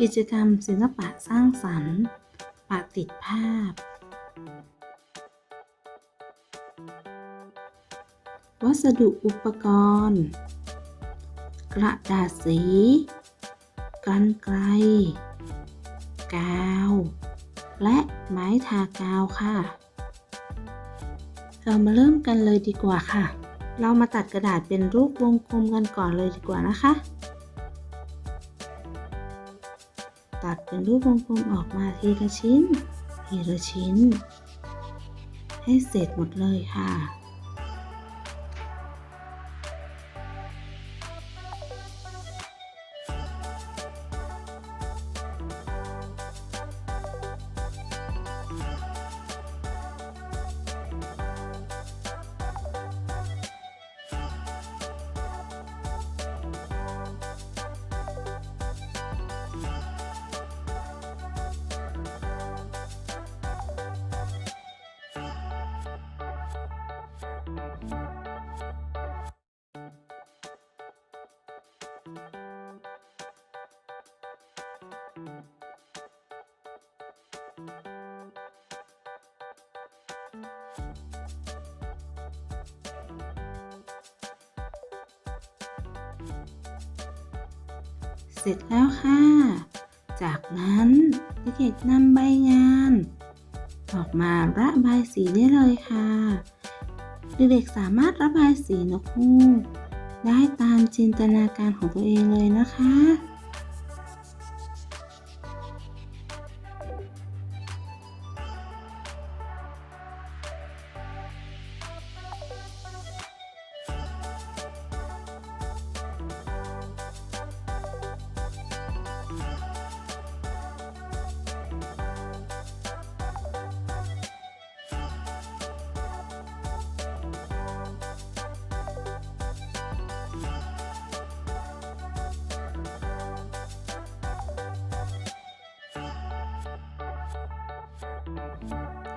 กิจกรรมศิลปะสร้างสรรค์ปะติดภาพ วัสดุอุปกรณ์ กระดาษสี กันไกล กาว และไม้ทากาวค่ะ เรามาเริ่มกันเลยดีกว่าค่ะ เรามาตัดกระดาษเป็นรูปวงกลมกันก่อนเลยดีกว่านะคะ ตัดเป็นรูปวงกลมออกมาทีละชิ้น ทีละชิ้น ให้เสร็จหมดเลยค่ะ เสร็จแล้วค่ะ จากนั้นเด็กๆนำใบงาน ออกมาระบายสีได้เลยค่ะ เด็กๆสามารถระบายสีนกฮูกได้ตามจินตนาการของตัวเองเลยนะคะ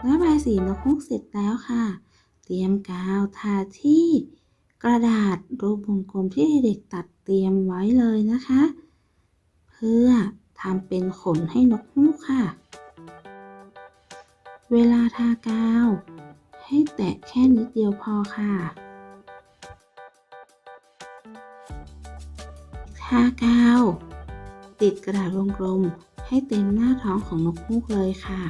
ระบายสีนกฮูกเสร็จแล้วค่ะ เตรียมกาวทาที่กระดาษรูปวงกลมที่เด็กตัดเตรียมไว้เลยนะคะ เพื่อทำเป็นขนให้นกฮูกค่ะ เวลาทากาว ให้แตะแค่นิดเดียวพอค่ะ ทากาว ติดกระดาษวงกลมให้เต็มหน้าท้องของนกฮูกเลยค่ะ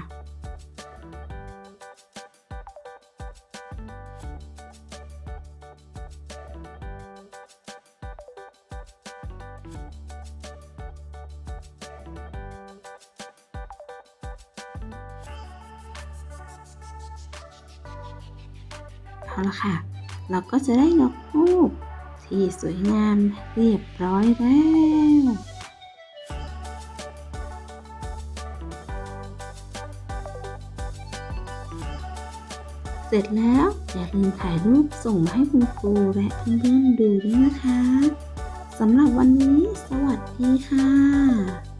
เอาละค่ะ เราก็จะได้นกฮูกที่สวยงามเรียบร้อยแล้วเสร็จแล้วอย่าลืมถ่ายรูปส่งมาให้คุณครูและเพื่อนๆดูด้วยนะคะสำหรับวันนี้สวัสดีค่ะ